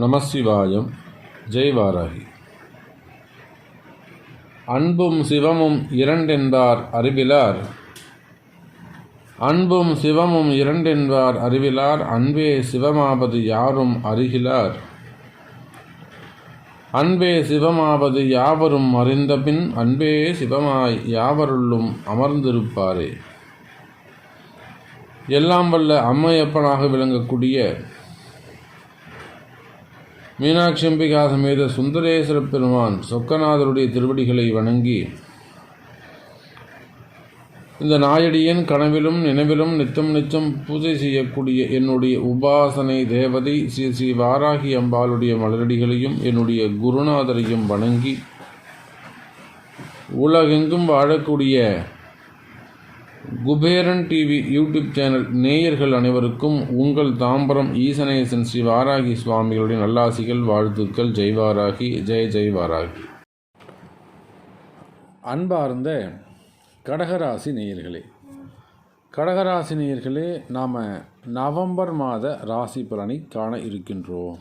நமசிவாயம் ஜெய்வாராகி அன்பும் சிவமும் இரண்டென்பார் அறிவிலார். அன்பும் சிவமும் இரண்டென்பார் அறிவிலார். அன்பே சிவமாவது யாரும் அறிகிலார். அன்பே சிவமாவது யாவரும் அறிந்தபின் அன்பே சிவமாய் யாவருள்ளும் அமர்ந்திருப்பாரே. எல்லாம் வல்ல அம்மையப்பனாக விளங்கக்கூடிய மீனாட்சி அம்பிகா சமேத சுந்தரேஸ்வர பெருமான் சொக்கநாதருடைய திருவடிகளை வணங்கி இந்த நாயடியின் கனவிலும் நினைவிலும் நித்தம் நிச்சம் பூஜை செய்யக்கூடிய என்னுடைய உபாசனை தேவதை ஸ்ரீ ஸ்ரீ வாராகி அம்பாளுடைய மலரடிகளையும் என்னுடைய குருநாதரையும் வணங்கி உலகெங்கும் வாழக்கூடிய குபேரன் டிவி யூடியூப் சேனல் நேயர்கள் அனைவருக்கும் உங்கள் தாம்பரம் ஈசனேசன் ஸ்ரீ வாராகி சுவாமிகளுடைய நல்லாசிகள் வாழ்த்துக்கள். ஜெய் வாராகி ஜெய ஜெய் வாராகி. அன்பார்ந்த கடகராசி நேயர்களே கடகராசி நேயர்களே நாம் நவம்பர் மாத ராசி பலனை காண இருக்கின்றோம்.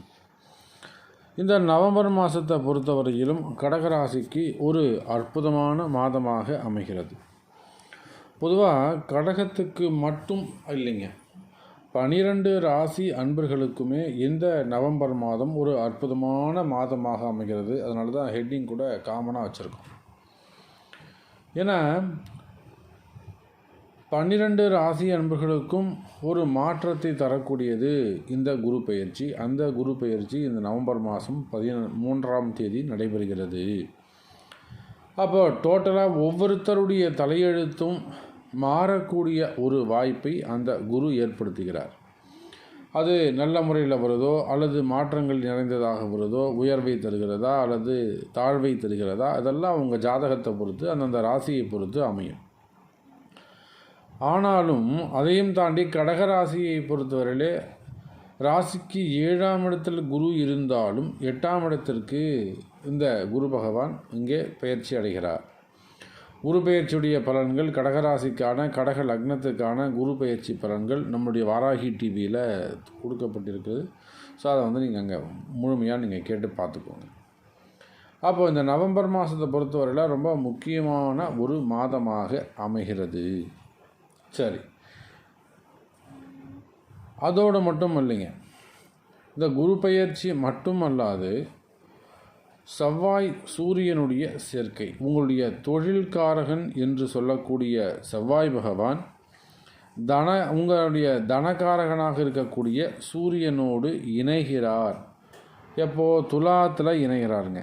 இந்த நவம்பர் மாதத்தை பொறுத்தவரையிலும் கடகராசிக்கு ஒரு அற்புதமான மாதமாக அமைகிறது. பொதுவாக கடகத்துக்கு மட்டும் இல்லைங்க. பனிரெண்டு ராசி அன்பர்களுக்குமே இந்த நவம்பர் மாதம் ஒரு அற்புதமான மாதமாக அமைகிறது. அதனால தான் ஹெட்டிங் கூட காமனாக வச்சுருக்கோம். ஏன்னா பன்னிரண்டு ராசி அன்பர்களுக்கும் ஒரு மாற்றத்தை தரக்கூடியது இந்த குரு பயிற்சி அந்த குரு பயிற்சி இந்த நவம்பர் மாதம் பதின மூன்றாம் தேதி நடைபெறுகிறது. அப்போ டோட்டலாக ஒவ்வொருத்தருடைய தலையெழுத்தும் மாறக்கூடிய ஒரு வாய்ப்பை அந்த குரு ஏற்படுத்துகிறார். அது நல்ல முறையில் வருதோ அல்லது மாற்றங்கள் நிறைந்ததாக வருதோ உயர்வை தருகிறதா அல்லது தாழ்வை தருகிறதா அதெல்லாம் உங்கள் ஜாதகத்தை பொறுத்து அந்தந்த ராசியை பொறுத்து அமையும். ஆனாலும் அதையும் தாண்டி கடக ராசியை பொறுத்தவரையிலே ராசிக்கு ஏழாம் இடத்தில் குரு இருந்தாலும் எட்டாம் இடத்திற்கு இந்த குரு பகவான் இங்கே பயிற்சி அடைகிறார். குரு பெயர்ச்சியுடைய பலன்கள் கடகராசிக்கான கடக லக்னத்துக்கான குரு பெயர்ச்சி பலன்கள் நம்முடைய வாராகி டிவியில் கொடுக்கப்பட்டிருக்குது. ஸோ அதை வந்து நீங்கள் அங்கே முழுமையாக நீங்கள் கேட்டு பார்த்துக்கோங்க. அப்போ இந்த நவம்பர் மாதத்தை பொறுத்தவரையில் ரொம்ப முக்கியமான ஒரு மாதமாக அமைகிறது. சரி. அதோடு மட்டும் இல்லைங்க. இந்த குரு பயிற்சி மட்டும் அல்லாது செவ்வாய் சூரியனுடைய சேர்க்கை. உங்களுடைய தொழில்காரகன் என்று சொல்லக்கூடிய செவ்வாய் பகவான் தன உங்களுடைய தனகாரகனாக இருக்கக்கூடிய சூரியனோடு இணைகிறார். எப்போ? துலாத்தில் இணைகிறாருங்க.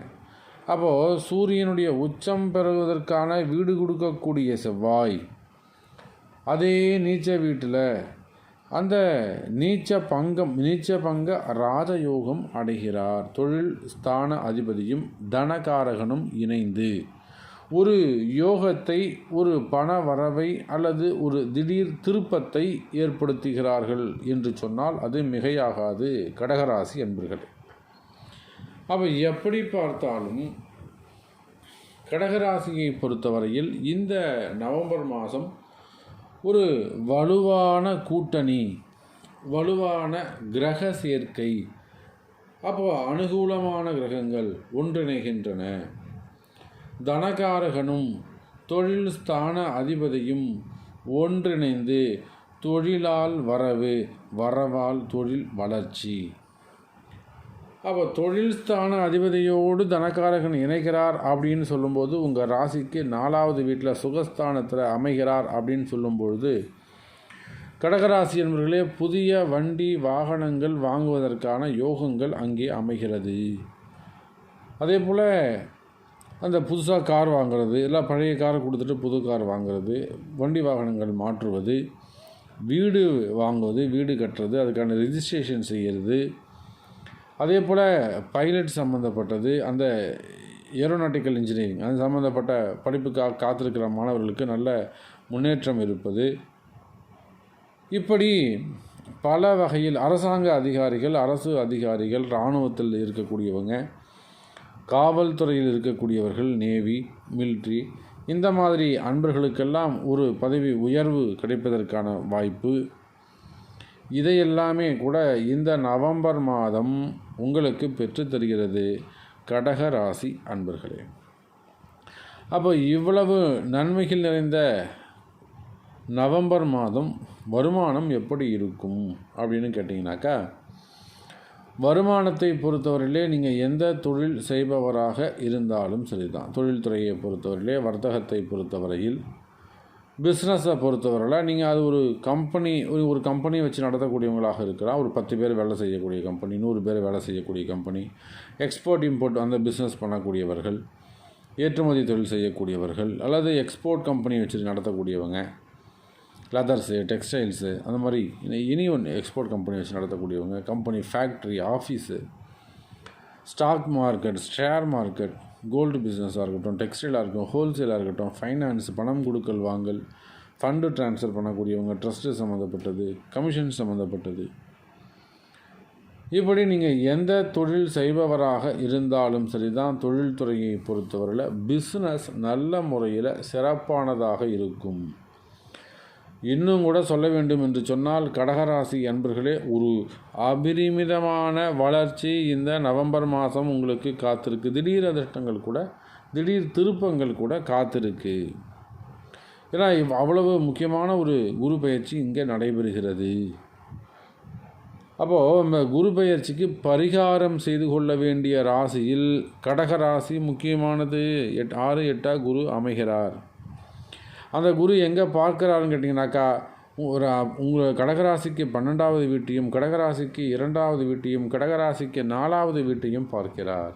அப்போது சூரியனுடைய உச்சம் பெறுவதற்கான வீடு கொடுக்கக்கூடிய செவ்வாய் அதே நீச்ச வீட்டில் அந்த நீச்ச பங்கம் நீச்ச பங்க ராஜயோகம் அடைகிறார். தொழில் ஸ்தான அதிபதியும் தனகாரகனும் இணைந்து. ஒரு யோகத்தை ஒரு பண வரவை அல்லது ஒரு திடீர் திருப்பத்தை ஏற்படுத்துகிறார்கள் என்று சொன்னால் அது மிகையாகாது. கடகராசி என்பர்களே அப்போ எப்படி பார்த்தாலும் கடகராசியை பொறுத்தவரையில் இந்த நவம்பர் மாதம் ஒரு வலுவான கூட்டணி வலுவான கிரக சேர்க்கை. அப்போ அனுகூலமான கிரகங்கள் ஒன்றிணைகின்றன. தனகாரகனும் தொழில் ஸ்தான அதிபதியும் ஒன்றிணைந்து தொழிலால் வரவு வரவால் தொழில் வளர்ச்சி. அப்போ தொழில் ஸ்தான அதிபதியோடு தனக்காரகன் இணைக்கிறார் அப்படின்னு சொல்லும்போது உங்கள் ராசிக்கு நாலாவது வீட்டில் சுகஸ்தானத்தில் அமைகிறார் அப்படின்னு சொல்லும்பொழுது கடகராசி என்பவர்களே புதிய வண்டி வாகனங்கள் வாங்குவதற்கான யோகங்கள் அங்கே அமைகிறது. அதே போல் அந்த புதுசாக கார் வாங்குறது இல்லை பழைய காரை கொடுத்துட்டு புது கார் வாங்குறது வண்டி வாகனங்கள் மாற்றுவது வீடு வாங்குவது வீடு கட்டுறது அதுக்கான ரிஜிஸ்ட்ரேஷன் செய்கிறது அதே போல் பைலட் சம்மந்தப்பட்டது அந்த ஏரோநாட்டிக்கல் இன்ஜினியரிங் அது சம்மந்தப்பட்ட படிப்புக்காக காத்திருக்கிற மாணவர்களுக்கு நல்ல முன்னேற்றம் இருப்பது. இப்படி பல வகையில் அரசாங்க அதிகாரிகள் அரசு அதிகாரிகள் இராணுவத்தில் இருக்கக்கூடியவங்க காவல்துறையில் இருக்கக்கூடியவர்கள் நேவி மில்ட்ரி இந்த மாதிரி அன்பர்களுக்கெல்லாம் ஒரு பதவி உயர்வு கிடைப்பதற்கான வாய்ப்பு இதையெல்லாமே கூட இந்த நவம்பர் மாதம் உங்களுக்கு பெற்றுத்தருகிறது கடக ராசி அன்பர்களே. அப்போ இவ்வளவு நன்மைகள் நிறைந்த நவம்பர் மாதம் வருமானம் எப்படி இருக்கும் அப்படின்னு கேட்டிங்கனாக்கா வருமானத்தை பொறுத்தவரையிலே நீங்கள் எந்த தொழில் செய்பவராக இருந்தாலும் சரிதான். தொழில்துறையை பொறுத்தவரையிலே வர்த்தகத்தை பொறுத்தவரையில் பிஸ்னஸை பொறுத்தவரையில் நீங்கள் அது ஒரு கம்பெனி ஒரு ஒரு கம்பெனி வச்சு நடத்தக்கூடியவங்களாக இருக்கலாம். ஒரு பத்து பேர் வேலை செய்யக்கூடிய கம்பெனி நூறு பேர் வேலை செய்யக்கூடிய கம்பெனி எக்ஸ்போர்ட் இம்போர்ட் அந்த பிஸ்னஸ் பண்ணக்கூடியவர்கள் ஏற்றுமதி தொழில் செய்யக்கூடியவர்கள் அல்லது எக்ஸ்போர்ட் கம்பெனி வச்சு நடத்தக்கூடியவங்க லெதர்ஸு டெக்ஸ்டைல்ஸு அந்த மாதிரி இனி ஒன்று எக்ஸ்போர்ட் கம்பெனி வச்சு நடத்தக்கூடியவங்க company factory office stock market share market gold பிஸ்னஸாக இருக்கட்டும் டெக்ஸ்டைலாக இருக்கட்டும் ஹோல்சேலாக இருக்கட்டும் ஃபைனான்ஸ் பணம் கொடுக்கல் வாங்கல் ஃபண்டு ட்ரான்ஸ்ஃபர் பண்ணக்கூடியவங்க ட்ரஸ்ட்டு சம்மந்தப்பட்டது கமிஷன் சம்மந்தப்பட்டது. இப்படி நீங்கள் எந்த தொழில் செய்பவராக இருந்தாலும் சரி தான் தொழில்துறையை பொறுத்தவரையில் பிஸ்னஸ் நல்ல முறையில் சிறப்பானதாக இருக்கும். இன்னும் கூட சொல்ல வேண்டும் என்று சொன்னால் கடகராசி அன்பர்களே ஒரு அபரிமிதமான வளர்ச்சி இந்த நவம்பர் மாதம் உங்களுக்கு காத்திருக்கு. திடீர் அதிர்ஷ்டங்கள் கூட திடீர் திருப்பங்கள் கூட காத்திருக்கு. ஏன்னா இவ்- அவ்வளவு முக்கியமான ஒரு குரு பயிற்சி இங்கே நடைபெறுகிறது. அப்போது இந்த குரு பயிற்சிக்கு பரிகாரம் செய்து கொள்ள வேண்டிய ராசியில் கடக ராசி முக்கியமானது எட் ஆறு எட்டாக குரு அமைகிறார். அந்த குரு எங்கே பார்க்குறாருன்னு கேட்டிங்கனாக்கா ஒரு உங்கள் கடகராசிக்கு பன்னெண்டாவது வீட்டையும் கடகராசிக்கு இரண்டாவது வீட்டையும் கடகராசிக்கு நாலாவது வீட்டையும் பார்க்கிறார்.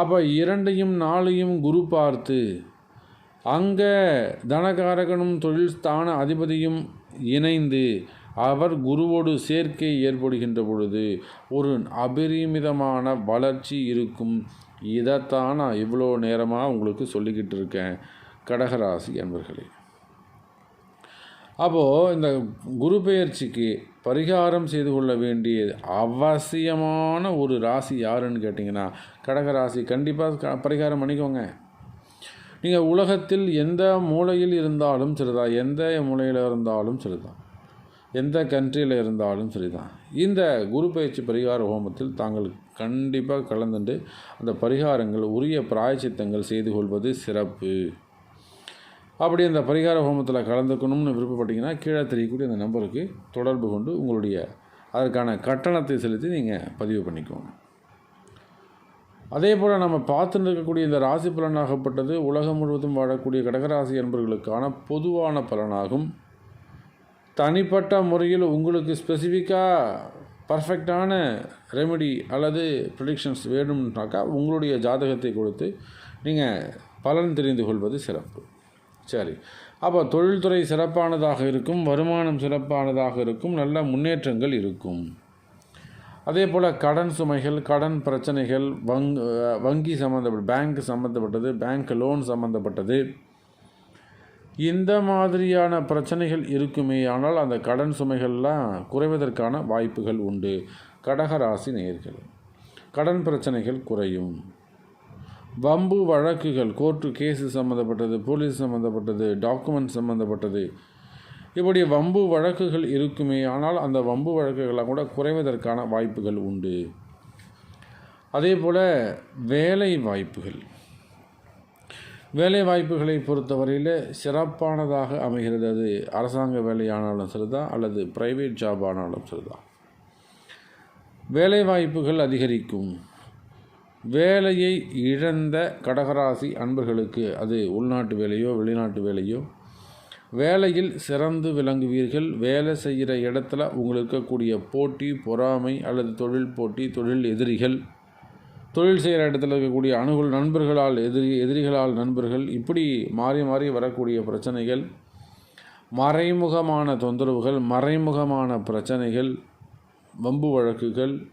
அப்போ இரண்டையும் நாளையும் குரு பார்த்து அங்கே தனகாரகனும் தொழில் ஸ்தான அதிபதியும் இணைந்து அவர் குருவோடு சேர்க்கை ஏற்படுகின்ற பொழுது ஒரு அபரிமிதமான வளர்ச்சி இருக்கும். இதைத்தான் நான் இவ்வளோ நேரமாக உங்களுக்கு சொல்லிக்கிட்டு இருக்கேன். கடகராசி அன்பர்களே. அப்போது இந்த குரு பெயர்ச்சிக்கு பரிகாரம் செய்து கொள்ள வேண்டிய அவசியமான ஒரு ராசி யாருன்னு கேட்டிங்கன்னா கடகராசி கண்டிப்பாக க பரிகாரம் பண்ணிக்கோங்க. நீங்கள் உலகத்தில் எந்த மூலையில் இருந்தாலும் சரிதான். எந்த மூலையில் இருந்தாலும் சரிதான். எந்த கண்ட்ரியில் இருந்தாலும் சரிதான். இந்த குரு பயிற்சி பரிகார ஹோமத்தில் தாங்கள் கண்டிப்பாக கலந்துட்டு அந்த பரிகாரங்கள் உரிய பிராயச்சித்தங்கள் செய்து கொள்வது சிறப்பு. அப்படி அந்த பரிகார ஹோமத்தில் கலந்துக்கணும்னு விருப்பப்பட்டீங்கன்னா கீழே தெரியக்கூடிய அந்த நம்பருக்கு தொடர்பு கொண்டு உங்களுடைய அதற்கான கட்டணத்தை செலுத்தி நீங்கள் பதிவு பண்ணிக்கோங்க. அதே போல் நம்ம பார்த்துட்டு இருக்கக்கூடிய இந்த ராசி பலனாகப்பட்டது உலகம் முழுவதும் வாழக்கூடிய கடகராசி என்பவர்களுக்கான பொதுவான பலனாகும். தனிப்பட்ட முறையில் உங்களுக்கு ஸ்பெசிஃபிக்காக பர்ஃபெக்டான ரெமெடி அல்லது ப்ரிடிக்ஷன்ஸ் வேணும்னாக்கா உங்களுடைய ஜாதகத்தை கொடுத்து நீங்கள் பலன் தெரிந்து கொள்வது சிறப்பு. சரி. அப்போ தொழில்துறை சிறப்பானதாக இருக்கும் வருமானம் சிறப்பானதாக இருக்கும் நல்ல முன்னேற்றங்கள் இருக்கும். அதே போல் கடன் சுமைகள் கடன் பிரச்சனைகள் வங் வங்கி சம்மந்தப்பட்ட பேங்க் சம்மந்தப்பட்டது பேங்க் லோன் சம்மந்தப்பட்டது இந்த மாதிரியான பிரச்சனைகள் இருக்குமே ஆனால் அந்த கடன் சுமைகள்லாம் குறைவதற்கான வாய்ப்புகள் உண்டு. கடகராசி நேயர்கள் கடன் பிரச்சனைகள் குறையும். வம்பு வழக்குகள் கோர்ட்டு கேஸு சம்மந்தப்பட்டது போலீஸ் சம்மந்தப்பட்டது டாக்குமெண்ட் சம்மந்தப்பட்டது இப்படி வம்பு வழக்குகள் இருக்குமே ஆனால் அந்த வம்பு வழக்குகளாக கூட குறைவதற்கான வாய்ப்புகள் உண்டு. அதே போல் வேலை வாய்ப்புகள். வேலை வாய்ப்புகளை பொறுத்தவரையில் சிறப்பானதாக அமைகிறது அது. அரசாங்க வேலையானாலும் சரிதான் அல்லது ப்ரைவேட் ஜாப் ஆனாலும் சரிதான் வேலை வாய்ப்புகள் அதிகரிக்கும். வேலையை இழந்த கடகராசி அன்பர்களுக்கு அது உள்நாட்டு வேலையோ வெளிநாட்டு வேலையோ வேலையில் சிறந்து விளங்குவீர்கள். வேலை செய்கிற இடத்துல உங்களுக்கு இருக்கக்கூடிய போட்டி பொறாமை அல்லது தொழில் போட்டி தொழில் எதிரிகள். தொழில் செய்கிற இடத்துல இருக்கக்கூடிய அணுகுல் நண்பர்களால் எதிரி எதிரிகளால் நண்பர்கள் இப்படி மாறி மாறி வரக்கூடிய பிரச்சனைகள். மறைமுகமான தொந்தரவுகள் மறைமுகமான பிரச்சனைகள் வம்பு வழக்குகள்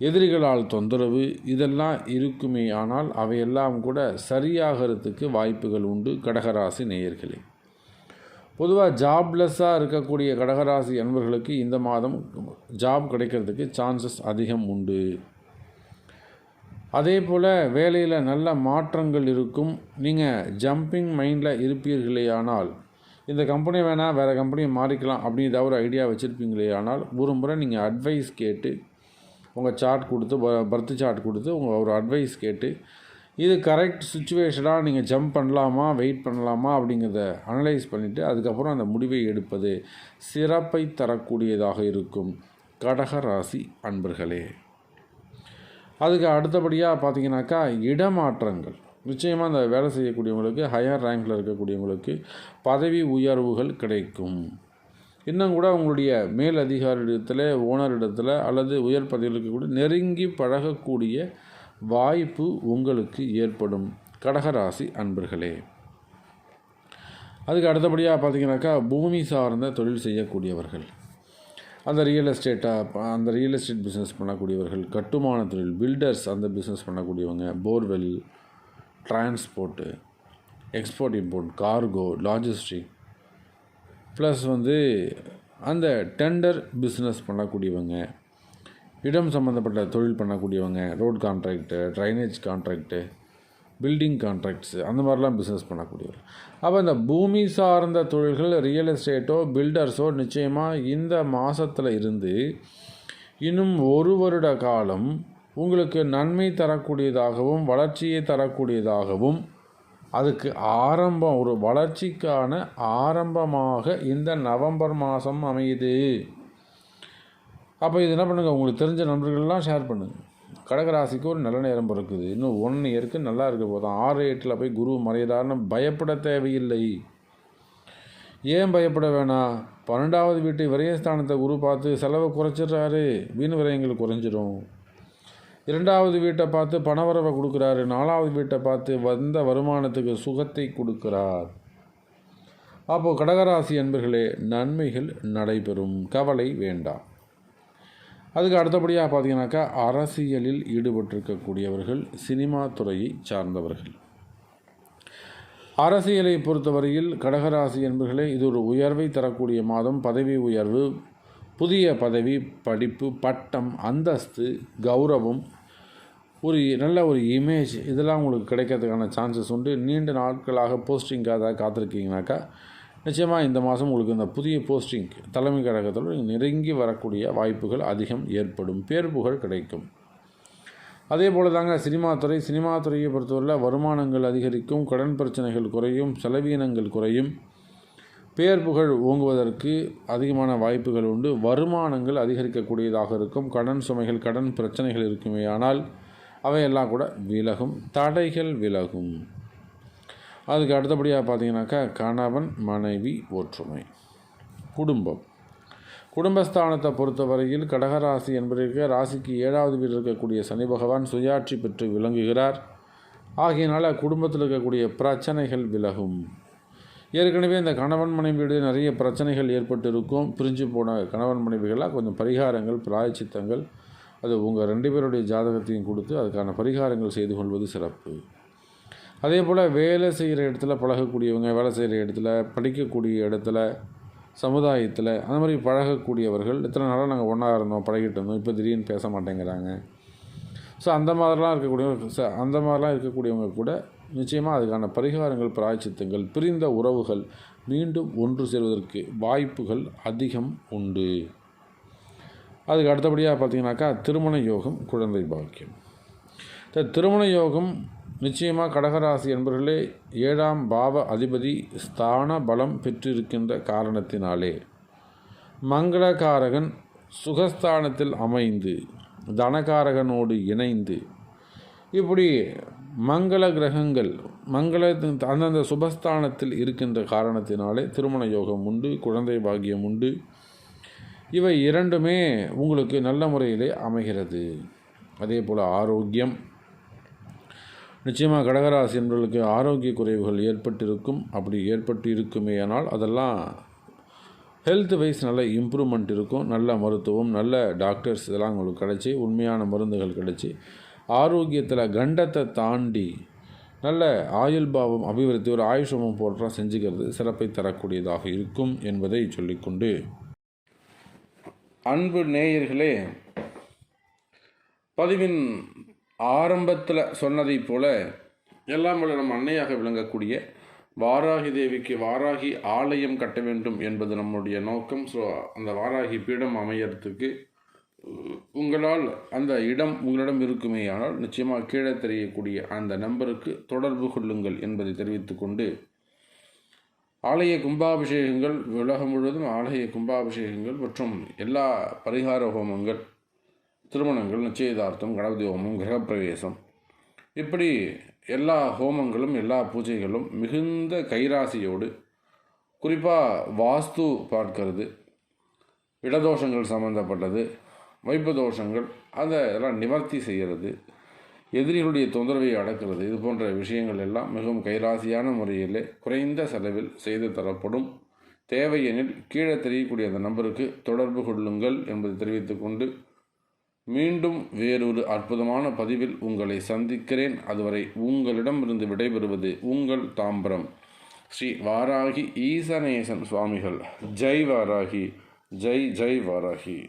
எதிரிகளால் தொந்தரவு இதெல்லாம் இருக்குமே ஆனால் அவையெல்லாம் கூட சரியாகிறதுக்கு வாய்ப்புகள் உண்டு கடகராசி நேயர்களே. பொதுவாக ஜாப்லெஸ்ஸாக இருக்கக்கூடிய கடகராசி அன்பர்களுக்கு இந்த மாதம் ஜாப் கிடைக்கிறதுக்கு சான்சஸ் அதிகம் உண்டு. அதே போல் வேலையில் நல்ல மாற்றங்கள் இருக்கும். நீங்கள் ஜம்பிங் மைண்டில் இருப்பீர்களே ஆனால் இந்த கம்பெனி வேணால் வேறு கம்பெனியை மாறிக்கலாம் அப்படின்னு ஒரு ஐடியா வச்சுருப்பீங்களே ஆனால் ஒரு முறை நீங்கள் அட்வைஸ் கேட்டு உங்கள் சார்ட் கொடுத்து பர்த் சார்ட் கொடுத்து உங்கள் ஒரு அட்வைஸ் கேட்டு இது கரெக்ட் சுச்சுவேஷனாக நீங்கள் ஜம்ப் பண்ணலாமா வெயிட் பண்ணலாமா அப்படிங்கிறத அனலைஸ் பண்ணிவிட்டு அதுக்கப்புறம் அந்த முடிவை எடுப்பது சிறப்பை தரக்கூடியதாக இருக்கும். கடக ராசி அன்பர்களே. அதுக்கு அடுத்தபடியாக பார்த்தீங்கன்னாக்கா இடமாற்றங்கள். நிச்சயமாக அந்த வேலை செய்யக்கூடியவங்களுக்கு ஹையர் ரேங்கில் இருக்கக்கூடியவங்களுக்கு பதவி உயர்வுகள் கிடைக்கும். இன்னும் கூட அவங்களுடைய மேல் அதிகாரிடத்தில் ஓனர் அல்லது உயர் பதவியில் இருக்கக்கூடிய நெருங்கி பழகக்கூடிய வாய்ப்பு உங்களுக்கு ஏற்படும். கடகராசி அன்பர்களே. அதுக்கு அடுத்தபடியாக பார்த்தீங்கன்னாக்கா பூமி சார்ந்த தொழில் செய்யக்கூடியவர்கள். அந்த ரியல் எஸ்டேட்டாக அந்த ரியல் எஸ்டேட் பிஸ்னஸ் பண்ணக்கூடியவர்கள் கட்டுமான தொழில் பில்டர்ஸ் அந்த பிஸ்னஸ் பண்ணக்கூடியவங்க borewell transport export import cargo logistic plus வந்து அந்த டெண்டர் பிஸ்னஸ் பண்ணக்கூடியவங்க இடம் சம்மந்தப்பட்ட தொழில் பண்ணக்கூடியவங்க road contract drainage contract building contracts அந்த மாதிரிலாம் பிஸ்னஸ் பண்ணக்கூடியவர். அப்போ இந்த பூமி சார்ந்த தொழில்கள் ரியல் எஸ்டேட்டோ பில்டர்ஸோ நிச்சயமாக இந்த மாதத்தில் இருந்து இன்னும் ஒரு வருட காலம் உங்களுக்கு நன்மை தரக்கூடியதாகவும் வளர்ச்சியை தரக்கூடியதாகவும் அதுக்கு ஆரம்பம் ஒரு வளர்ச்சிக்கான ஆரம்பமாக இந்த நவம்பர் மாதம் அமையுது. அப்போ இது என்ன பண்ணுங்கள் உங்களுக்கு தெரிஞ்ச நண்பர்கள்லாம் ஷேர் பண்ணுங்கள் கடகராசிக்கு ஒரு நல்ல நேரம் பிறக்குது. இன்னும் ஒன் இயருக்கு நல்லா இருக்க போதும் ஆறு எட்டில் போய் குரு மறையதாருன்னு பயப்பட தேவையில்லை. ஏன் பயப்பட வேணாம் பன்னெண்டாவது வீட்டு விரயஸ்தானத்தை குரு பார்த்து செலவை குறைச்சிடுறாரு. வீண் விரயங்கள் குறைஞ்சிரும். இரண்டாவது வீட்டை பார்த்து பணவரவை கொடுக்குறாரு. நாலாவது வீட்டை பார்த்து வந்த வருமானத்துக்கு சுகத்தை கொடுக்கிறார். அப்போது கடகராசி என்பர்களே நன்மைகள் நடைபெறும். கவலை வேண்டாம். அதுக்கு அடுத்தபடியாக பார்த்தீங்கன்னாக்கா அரசியலில் ஈடுபட்டிருக்கக்கூடியவர்கள் சினிமா துறையை சார்ந்தவர்கள். அரசியலை பொறுத்தவரையில் கடகராசி என்பர்களே இது ஒரு உயர்வை தரக்கூடிய மாதம். பதவி உயர்வு புதிய பதவி படிப்பு பட்டம் அந்தஸ்து கௌரவம் ஒரு நல்ல ஒரு இமேஜ் இதெல்லாம் உங்களுக்கு கிடைக்கிறதுக்கான சான்சஸ் உண்டு. நீண்ட நாட்களாக போஸ்டிங்காக காத்திருக்கீங்கனாக்கா நிச்சயமாக இந்த மாதம் உங்களுக்கு இந்த புதிய போஸ்டிங் தலைமை கழகத்தோடு நெருங்கி வரக்கூடிய வாய்ப்புகள் அதிகம் ஏற்படும். பேர் புகழ் கிடைக்கும். அதே போல் தாங்க சினிமா துறை. சினிமா துறையை பொறுத்தவரையில் வருமானங்கள் அதிகரிக்கும் கடன் பிரச்சனைகள் குறையும் செலவீனங்கள் குறையும். பேர் புகழ் ஓங்குவதற்கு அதிகமான வாய்ப்புகள் உண்டு. வருமானங்கள் அதிகரிக்கக்கூடியதாக இருக்கும். கடன் சுமைகள் கடன் பிரச்சனைகள் இருக்குமே ஆனால் அவையெல்லாம் கூட விலகும் தடைகள் விலகும். அதுக்கு அடுத்தபடியாக பார்த்தீங்கன்னாக்கா கணவன் மனைவி ஒற்றுமை. குடும்பம். குடும்பஸ்தானத்தை பொறுத்தவரையில் கடகராசி என்பதற்கு ராசிக்கு ஏழாவது வீடு இருக்கக்கூடிய சனி பகவான் சுயாட்சி பெற்று விளங்குகிறார். ஆகையினால் குடும்பத்தில் இருக்கக்கூடிய பிரச்சனைகள் விலகும். ஏற்கனவே இந்த கணவன் மனைவியுடைய நிறைய பிரச்சனைகள் ஏற்பட்டு இருக்கும் பிரிஞ்சு போன கணவன் மனைவிகளாக கொஞ்சம் பரிகாரங்கள் பிராயச்சித்தங்கள் அது உங்கள் ரெண்டு பேருடைய ஜாதகத்தையும் கொடுத்து அதுக்கான பரிகாரங்கள் செய்து கொள்வது சிறப்பு. அதே போல் வேலை செய்கிற இடத்துல பழகக்கூடியவங்க வேலை செய்கிற இடத்துல படிக்கக்கூடிய இடத்துல சமுதாயத்தில் அந்த மாதிரி பழகக்கூடியவர்கள் இத்தனை நாளாக நாங்கள் ஒன்றா இருந்தோம் பழகிட்டு இருந்தோம் இப்போ திடீர்னு பேச மாட்டேங்கிறாங்க. ஸோ அந்த மாதிரிலாம் இருக்கக்கூடியவங்க அந்த மாதிரிலாம் இருக்கக்கூடியவங்க கூட நிச்சயமாக அதுக்கான பரிகாரங்கள் பிராய்ச்சித்தங்கள் பிரிந்த உறவுகள் மீண்டும் ஒன்று சேர்வதற்கு வாய்ப்புகள் அதிகம் உண்டு. அதுக்கு அடுத்தபடியாக பார்த்தீங்கன்னாக்கா திருமண யோகம் குழந்தை பாக்கியம். இந்த திருமண யோகம் நிச்சயமாக கடகராசி என்பவர்களே ஏழாம் பாவ அதிபதி ஸ்தான பலம் பெற்றிருக்கின்ற காரணத்தினாலே மங்களகாரகன் சுகஸ்தானத்தில் அமைந்து தனகாரகனோடு இணைந்து இப்படி மங்கள கிரகங்கள் மங்கள அந்தந்த சுபஸ்தானத்தில் இருக்கின்ற காரணத்தினாலே திருமண யோகம் உண்டு குழந்தை பாக்கியம் உண்டு. இவை இரண்டுமே உங்களுக்கு நல்ல முறையிலே அமைகிறது. அதே போல் ஆரோக்கியம். நிச்சயமாக கடகராசி என்பவர்களுக்கு ஆரோக்கிய குறைவுகள் ஏற்பட்டிருக்கும். அப்படி ஏற்பட்டு இருக்குமே ஆனால் அதெல்லாம் ஹெல்த் வைஸ் நல்ல இம்ப்ரூவ்மெண்ட் இருக்கும். நல்ல மருத்துவம் நல்ல டாக்டர்ஸ் இதெல்லாம் உங்களுக்கு கிடச்சி உண்மையான மருந்துகள் கிடச்சி. ஆரோக்கியத்தில் கண்டத்தை தாண்டி நல்ல ஆயுள் பாவம் அபிவிருத்தி ஒரு ஆயுஷமம் போன்றலாம் செஞ்சுக்கிறது சிறப்பை தரக்கூடியதாக இருக்கும் என்பதை சொல்லிக்கொண்டு அன்பு நேயர்களே பதிவின் ஆரம்பத்தில் சொன்னதைப் போல எல்லாம் வல்ல நம் அன்னையாக விளங்கக்கூடிய வாராகி தேவிக்கு வாராகி ஆலயம் கட்ட வேண்டும் என்பது நம்முடைய நோக்கம். ஸோ அந்த வாராகி பீடம் அமையறதுக்கு உங்களால் அந்த இடம் உங்களிடம் இருக்குமேயானால் நிச்சயமாக கீழே தெரியக்கூடிய அந்த நம்பருக்கு தொடர்பு கொள்ளுங்கள் என்பதை தெரிவித்துக்கொண்டு ஆலய கும்பாபிஷேகங்கள் உலகம் முழுவதும் ஆலய கும்பாபிஷேகங்கள் மற்றும் எல்லா பரிகார ஹோமங்கள் திருமணங்கள் நிச்சயதார்த்தம் கணபதி ஹோமம் கிரகப்பிரவேசம். இப்படி எல்லா ஹோமங்களும் எல்லா பூஜைகளும் மிகுந்த கைராசியோடு குறிப்பாக வாஸ்து பார்க்கறது இடதோஷங்கள் சம்பந்தப்பட்டது வைப்பு தோஷங்கள் அதை எல்லாம் நிவர்த்தி செய்கிறது. எதிரிகளுடைய தொந்தரவை அடக்கிறது இது போன்ற விஷயங்கள் எல்லாம் மிகவும் கைராசியான முறையிலே குறைந்த செலவில் செய்து தரப்படும் தேவையெனில் கீழே தெரியக்கூடிய அந்த நம்பருக்கு தொடர்பு கொள்ளுங்கள் என்பதை தெரிவித்துக்கொண்டு மீண்டும் வேறொரு அற்புதமான பதிவில் உங்களை சந்திக்கிறேன். அதுவரை உங்களிடமிருந்து விடைபெறுவது உங்கள் தாம்பரம். ஸ்ரீ வாராகி ஈசனேசன் சுவாமிகள். ஜெய் வாராகி. ஜெய் ஜெய் வாராகி.